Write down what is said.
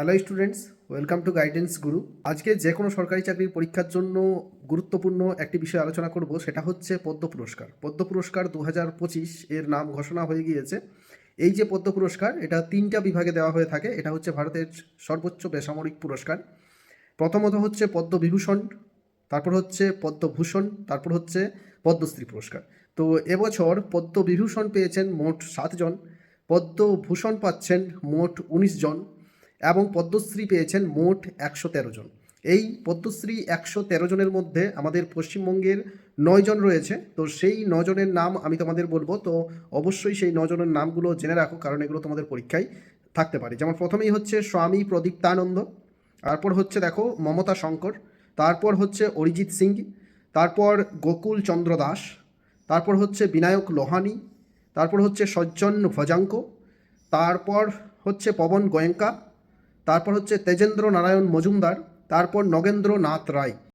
Hello students welcome to guidance Guru আজকে যে কোনো সরকারি চাকরির পরীক্ষার জন্য গুরুত্বপূর্ণ একটি বিষয় আলোচনা করব, সেটা হচ্ছে পদ্ম পুরস্কার। পদ্ম পুরস্কার দু হাজার পঁচিশ এর নাম ঘোষণা হয়ে গিয়েছে। এই যে পদ্ম পুরস্কার, এটা তিনটা বিভাগে দেওয়া হয়ে থাকে। এটা হচ্ছে ভারতের সর্বোচ্চ বেসামরিক পুরস্কার। প্রথমত হচ্ছে পদ্মবিভূষণ তারপর হচ্ছে পদ্মভূষণ তারপর হচ্ছে পদ্মশ্রী পুরস্কার। তো এবছর পদ্মবিভূষণ পেয়েছেন মোট সাতজন পদ্মভূষণ পাচ্ছেন মোট উনিশ জন। এবং পদ্মশ্রী পেয়েছেন মোট একশো তেরো জন। এই পদ্মশ্রী একশো তেরো জনের মধ্যে আমাদের পশ্চিমবঙ্গের নয় জন রয়েছে। তো সেই নজনের নাম আমি তোমাদের বলব। তো অবশ্যই সেই নজনের নামগুলো জেনে রাখো, কারণ এগুলো তোমাদের পরীক্ষায় থাকতে পারে। যেমন প্রথমেই হচ্ছে স্বামী প্রদীপ্তানন্দ, তারপর হচ্ছে দেখো মমতা শঙ্কর, তারপর হচ্ছে অরিজিৎ সিং, তারপর গোকুল চন্দ্র দাস, তারপর হচ্ছে বিনায়ক লোহানি, তারপর হচ্ছে সজ্জন ভজাঙ্ক, তারপর হচ্ছে পবন গোয়েঙ্কা তারপর হচ্ছে তেজেন্দ্র নারায়ণ মজুমদার তারপর নগেন্দ্রনাথ রায়।